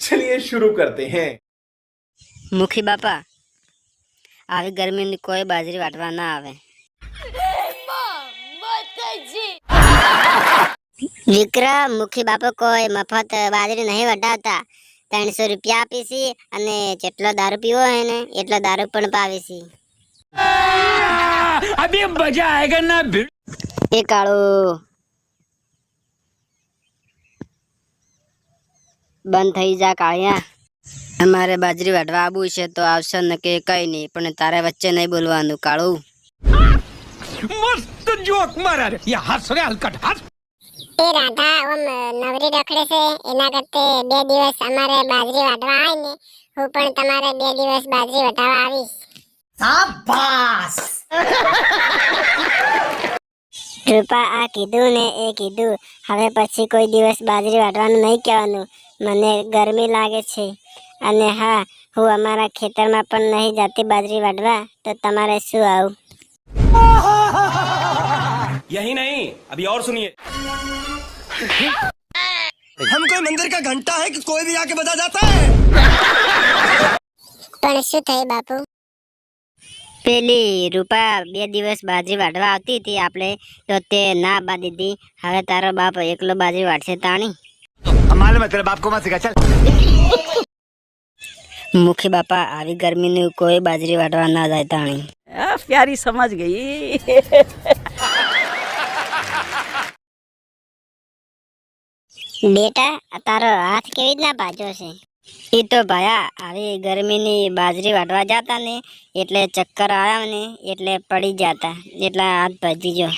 चलिए शुरू करते हैं મુખી બાપા આવી ગરમીની કોઈ બાજરી વાટવા ના આવે વિક્રમ મુખી બાપુ કોઈ મફત બાજરી નહીં વટાવતા ત્રણસો રૂપિયા આપીશી અને જેટલો દારૂ પીવો હોય ને એટલો દારૂ પણ પાવીશી अभी मजा आएगा ना भिड़ એ કાળું બંધ થઈ જા કાળિયા. અમારે બાજરી વાઢવા આવવું છે તો આવશે ને કે કઈ નહીં પણ તારે વચ્ચે નહીં બોલવાનું કાળું. મસ્ત જોક મારા રે. યા હસ રે હલકટ હસ. એ રાધા ઓમ નવરી રખડે છે. એના કરતે બે દિવસ અમારે બાજરી વાઢવા આવે ને હું પણ તમારે બે દિવસ બાજરી વટાવા આવીશ. શાબાશ. રૂપા આ કીધું ને એ કીધું. હવે પછી કોઈ દિવસ બાજરી વાટવાનું નહીં કહેવાનું. મને ગરમી લાગે છે. અને હા હું અમારા ખેતરમાં પણ નહીં જાતી બાજરી વાટવા તો તમારે શું આવું? યહી નહીં અભી ઓર સુનિએ હમ કોઈ મંદિર કા ઘંટા હે કે કોઈ ભી આકે બતા જાતા હે? પણ શું થાય બાપુ? પેલી રૂપા બે દિવસ બાજરી વાટવા આવતી હતી. આપણે તો તે ના બા દીધી હવે તારો બાપ એકલો બાજરી વાટશે તાણી. મુખી બાપા આવી ગરમી નું કોઈ બાજરી વાટવા ના જાય તાણી. પ્યારી સમજ ગઈ. બેટા તારો હાથ કેવી રીતના ભાજો છે? એ તો ભાયા, આવી ગરમીની બાજરી વાટવા જતા ને એટલે ચક્કર આવ્યા ને એટલે પડી જતા એટલે હાથ ભજી જો.